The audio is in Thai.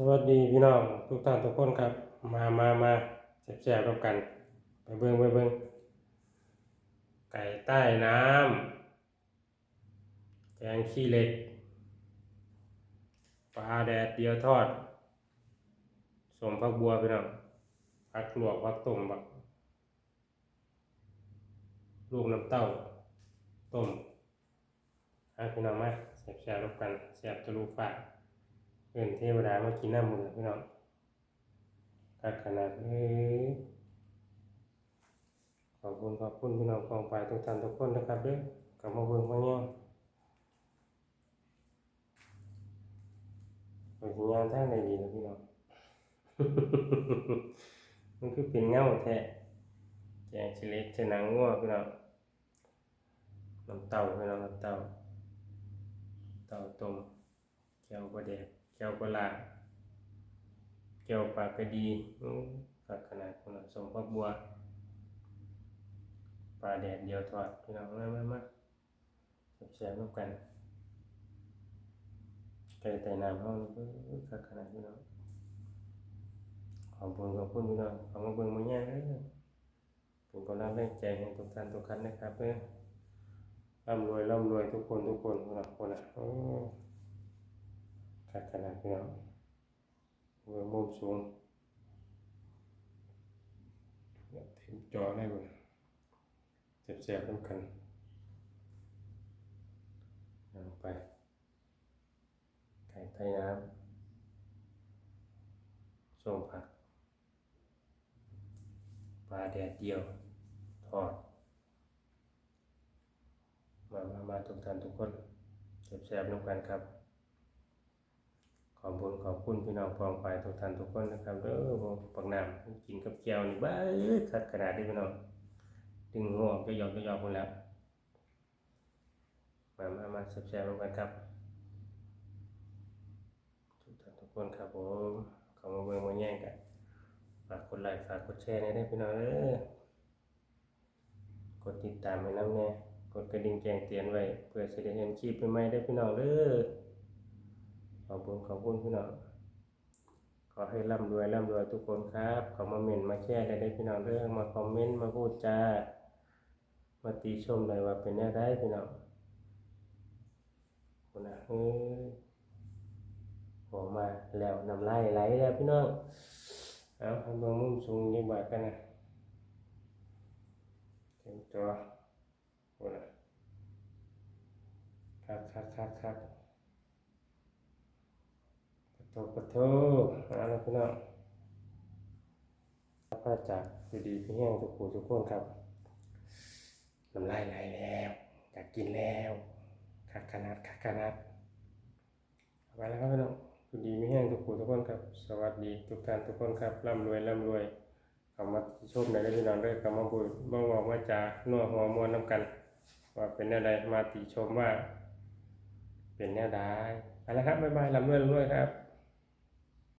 สวัสดีพี่น้องทุกท่านทุกคนครับ มามามาแซ่บๆร่วมกัน ไปเบิ้งไปเบิ้งไก่ใต้น้ำแกงขี้เหล็กปลาแดดเดียวทอดสมผักบัวพี่น้องผักลวกผักต้มบักลูกน้ำเต้าต้มให้พี่น้องมาแซ่บๆร่วมกันแซ่บทะลุฟ้า เอินเทวดามากินน้ำมือพี่น้องกัดขนาดเอ้ยขอบคุณขอบคุณพี่น้องกองไปทุกท่านทุกคนนะครับเด้อกลับมาเบิ่งมาเนี่ยไปสิงานท่างไหนดีนะพี่น้องมันคือเป็นเงาแท้แกงชิเล็กชนังงัวพี่น้องน้ำเต้าพี่น้องน้ำเต้าเต้าต้มแก้วบะแดก แก้วปลาแก้วปากระดีอื้อคักขนาดคนละสมพักบัวปลาแดดเดียวทอดพี่น้องมามามาแซ่บๆร่วมกันไก่ไต่น้ำห้องนี้อื้อคักขนาดพี่น้องขอบคุณขอบคุณพี่น้องขอบิ่งมาแย่เด้อเป็นกำลังแรงใจให้ทุกท่านทุกท่านนะครับเด้อร่ำรวยร่ำรวยทุกคนทุกคนคนละคนละ คักขนาดพี่น้องเวอร์มุมสูงเต็มจอได้บ่เสียบๆน้ำกันเอาไปไก่ไทยน้ำส้มผักปลาแดดเดียวทอดมามามาทุกท่านทุกคนเสียบๆน้ำกันครับ อบคุณขอบคุณพี่น้องพองไปทุกท่านทุกคนนะครับเด้อผมปักน้ำกินกับแก้วนี่บ้าเอ้ยคัดขนาดนี้พี่น้องดึงหัวกจะหยอกจะหยอกหมดแล้วมามามาแซ่บๆร่วมกันครับทุกท่านทุกคนครับผมข้ามาเบิ่งมาแย่งกันฝากกดไลค์ฝากกดแชร์ให้ได้พี่น้องเด้อกดติดตามให้น้ำแน่กดกระดิ่งแจ้งเตือนไว้เพื่อจะได้เห็นคลิปใหม่ๆได้พี่น้องเด้อ ขอบคุณขอบคุณพี่น้องขอให้ร่ำรวยร่ำรวยทุกคนครับขอมาเมนมาแชร์ได้ได้พี่น้องเรื่องมาคอมเมนต์มาพูดจามาติชมเลยว่าเป็นแน่ได้พี่น้องคนนะเฮ้ยออกมาแล้วน้ำลายไหลแล้วพี่น้องเอาทำเบางมุมสูงยังบากันนะเต็มจอคนนะคักคักคักคักปะ โทปะโทเอาละพี่น้องพระจากอยู่ดีพี่แห้งทุกผู้ทุกคนครับน้ำลายไหลแล้วอยากกินแล้วคักขนาดคักขนาดไปแล้วครับพี่น้องอยู่ดีพี่แห้งทุกผู้ทุกคนครับ สวัสดีทุกท่านทุกคนครับร่ำรวยร่ำรวยเข้ามาชมในได้พี่น้องด้อเข้ามาบุญมาบอกว่าจะนัวหัวมวนน้ำกัน ว่าเป็นแนวใดมาติชมว่า เป็นแนวใดไปแล้วครับบ๊ายบายร่ำรวยร่ำรวยครับ